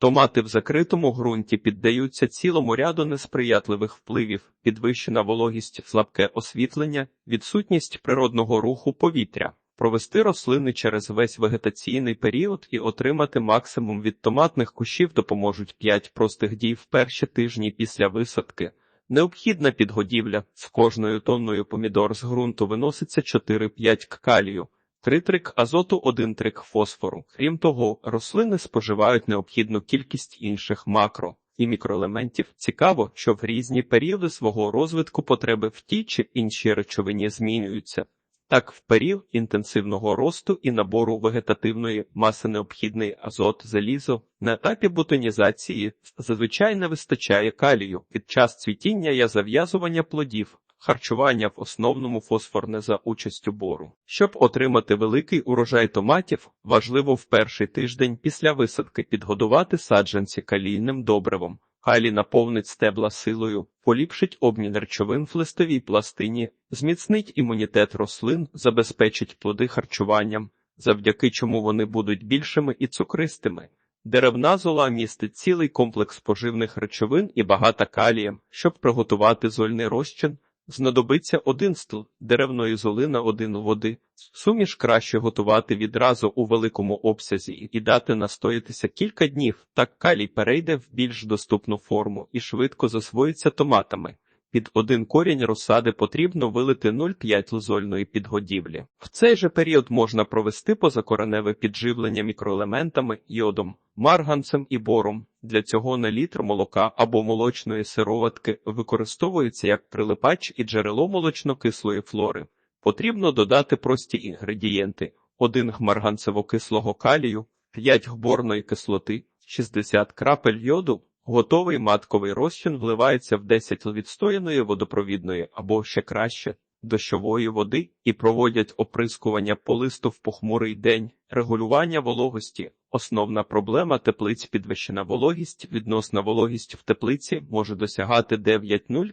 Томати в закритому ґрунті піддаються цілому ряду несприятливих впливів, підвищена вологість, слабке освітлення, відсутність природного руху повітря. Провести рослини через весь вегетаційний період і отримати максимум від томатних кущів допоможуть 5 простих дій в перші тижні після висадки. Необхідна підгодівля з кожною тонною помідор з ґрунту виноситься 4-5 калію. 3 трик азоту, 1 трик фосфору. Крім того, рослини споживають необхідну кількість інших макро і мікроелементів. Цікаво, що в різні періоди свого розвитку потреби в тій чи іншій речовині змінюються. Так, в період інтенсивного росту і набору вегетативної маси необхідний азот, залізо. На етапі бутонізації зазвичай не вистачає калію. Під час цвітіння і зав'язування плодів Харчування в основному фосфорне за участю бору. Щоб отримати великий урожай томатів, важливо в перший тиждень після висадки підгодувати саджанці калійним добривом. Калій наповнить стебла силою, поліпшить обмін речовин в листовій пластині, зміцнить імунітет рослин, забезпечить плоди харчуванням, завдяки чому вони будуть більшими і цукристими. Деревна зола містить цілий комплекс поживних речовин і багата калієм, щоб приготувати зольний розчин. Знадобиться один стл деревної золи на один води. Суміш краще готувати відразу у великому обсязі і дати настоятися кілька днів. Так калій перейде в більш доступну форму і швидко засвоїться томатами. Під один корінь розсади потрібно вилити 0,5 лозольної підгодівлі. В цей же період можна провести позакореневе підживлення мікроелементами, йодом, марганцем і бором. Для цього на літр молока або молочної сироватки використовується як прилипач і джерело молочно-кислої флори. Потрібно додати прості інгредієнти: 1 марганцево-кислого калію, 5 гборної кислоти, 60 крапель йоду. Готовий матковий розчин вливається в 10 відстояної водопровідної або ще краще дощової води і проводять оприскування по листу в похмурий день, регулювання вологості. Основна проблема теплиць підвищена вологість. Відносна вологість в теплиці може досягати 9,0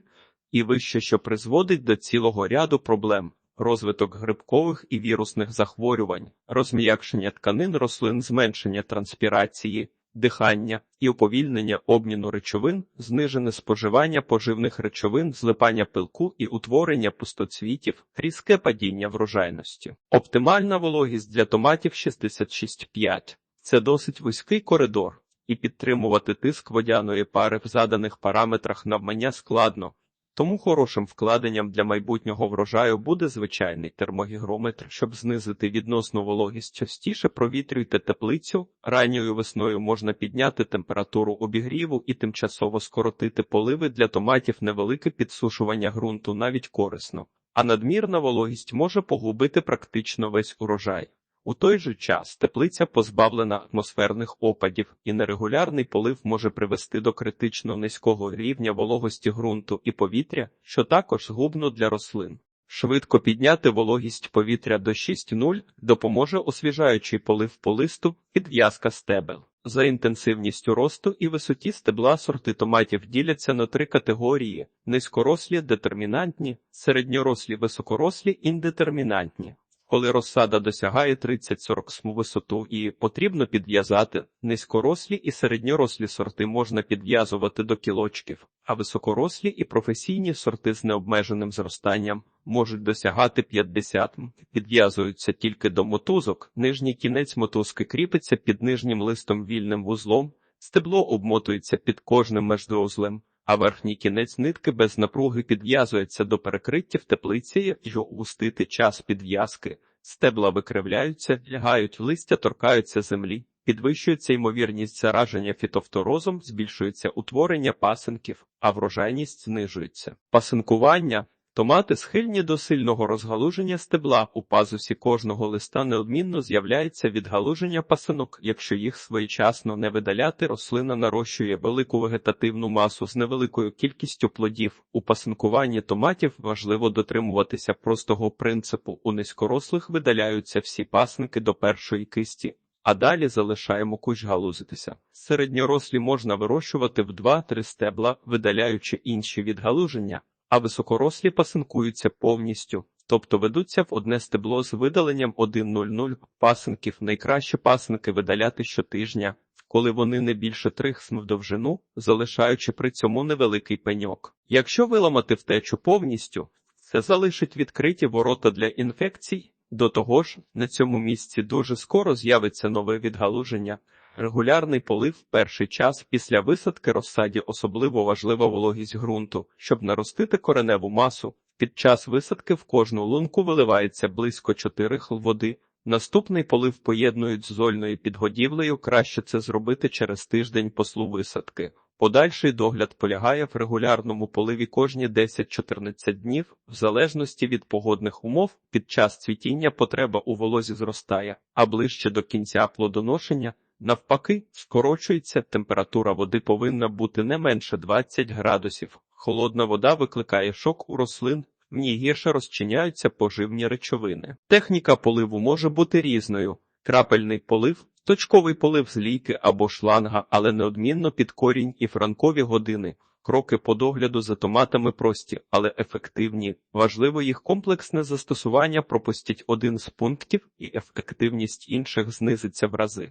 і вище, що призводить до цілого ряду проблем. Розвиток грибкових і вірусних захворювань, розм'якшення тканин рослин, зменшення транспірації, дихання і уповільнення обміну речовин, знижене споживання поживних речовин, злипання пилку і утворення пустоцвітів, різке падіння врожайності. Оптимальна вологість для томатів 66,5. Це досить вузький коридор, і підтримувати тиск водяної пари в заданих параметрах навмання складно. Тому хорошим вкладенням для майбутнього врожаю буде звичайний термогігрометр, щоб знизити відносну вологість. Частіше провітрюйте теплицю. Ранньою весною можна підняти температуру обігріву і тимчасово скоротити поливи для томатів невелике підсушування ґрунту навіть корисно, а надмірна вологість може погубити практично весь урожай. У той же час теплиця позбавлена атмосферних опадів, і нерегулярний полив може привести до критично низького рівня вологості ґрунту і повітря, що також згубно для рослин. Швидко підняти вологість повітря до 6,0 допоможе освіжаючий полив по листу, підв'язка стебел. За інтенсивністю росту і висоті стебла сорти томатів діляться на три категорії: низькорослі, детермінантні, середньорослі, високорослі, індетермінантні. Коли розсада досягає 30-40 см висоту і потрібно підв'язати, низькорослі і середньорослі сорти можна підв'язувати до кілочків, а високорослі і професійні сорти з необмеженим зростанням можуть досягати 50 м. Підв'язуються тільки до мотузок. Нижній кінець мотузки кріпиться під нижнім листом вільним вузлом, стебло обмотується під кожним междоузлем а верхній кінець нитки без напруги підв'язується до перекриття в теплиці якщо устити час підв'язки, стебла викривляються, лягають листя, торкаються землі, підвищується ймовірність зараження фітофторозом, збільшується утворення пасинків, а врожайність знижується. Пасинкування Томати схильні до сильного розгалуження стебла. У пазусі кожного листа неодмінно з'являється відгалуження пасинок. Якщо їх своєчасно не видаляти, рослина нарощує велику вегетативну масу з невеликою кількістю плодів. У пасинкуванні томатів важливо дотримуватися простого принципу. У низькорослих видаляються всі пасники до першої кисті. А далі залишаємо кущ галузитися. Середньорослі можна вирощувати в 2-3 стебла, видаляючи інші відгалуження а високорослі пасинкуються повністю, тобто ведуться в одне стебло з видаленням 1,00 пасинків. Найкраще пасинки видаляти щотижня. Коли вони не більше 3 см в довжину, залишаючи при цьому невеликий пеньок. Якщо виламати втечу повністю, це залишить відкриті ворота для інфекцій. До того ж, на цьому місці дуже скоро з'явиться нове відгалуження. Регулярний полив в перший час після висадки розсаді особливо важлива вологість ґрунту, щоб наростити кореневу масу. Під час висадки в кожну лунку виливається близько 4 хл води. Наступний полив поєднують з зольною підгодівлею. Краще це зробити через тиждень послу висадки. Подальший догляд полягає в регулярному поливі кожні 10-14 днів, в залежності від погодних умов. Під час цвітіння потреба у волозі зростає, а ближче до кінця плодоношення Навпаки, скорочується, температура води повинна бути не менше 20 градусів. Холодна вода викликає шок у рослин, в ній гірше розчиняються поживні речовини. Техніка поливу може бути різною: крапельний полив, точковий полив з лійки або шланга, але неодмінно під корінь і франкові години. Кроки по догляду за томатами прості, але ефективні. Важливо їх комплексне застосування. Пропустіть один з пунктів, і ефективність інших знизиться в рази.